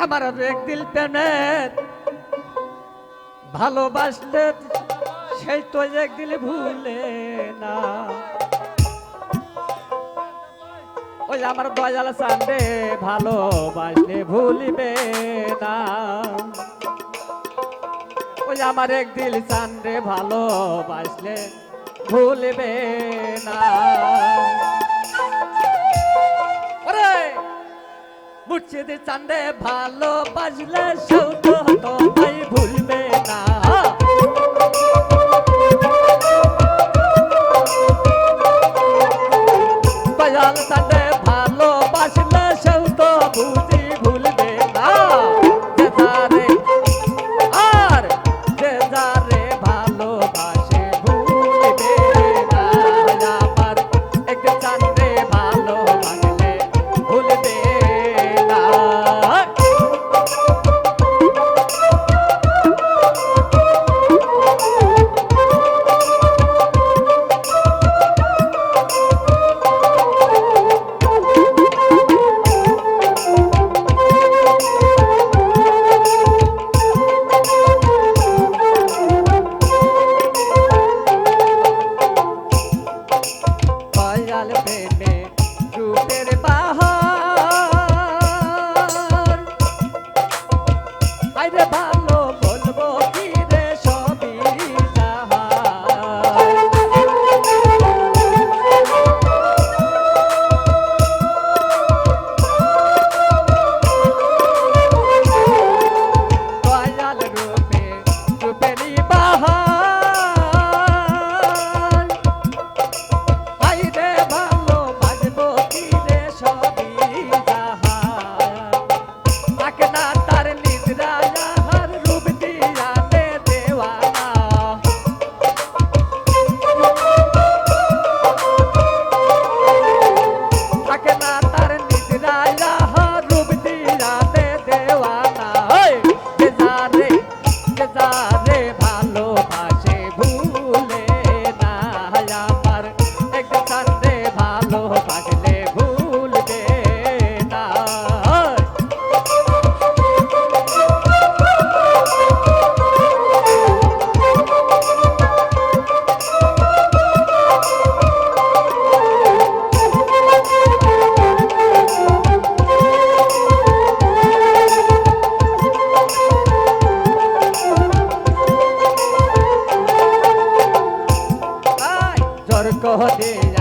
আমার এক দিল প্রেমের ভালোবাসলে সেই তো একদিন ভুলে না। ওই আমার দয়াল সান্দে ভালোবাসলে ভুলিবে না। ওই আমার এক দিল সান্দে ভালোবাসলে ভুলবে না। মুর্শিদ চান্দে ভালোবাসলে সৌত ভাই ভুলবে না। vai levar. কহতে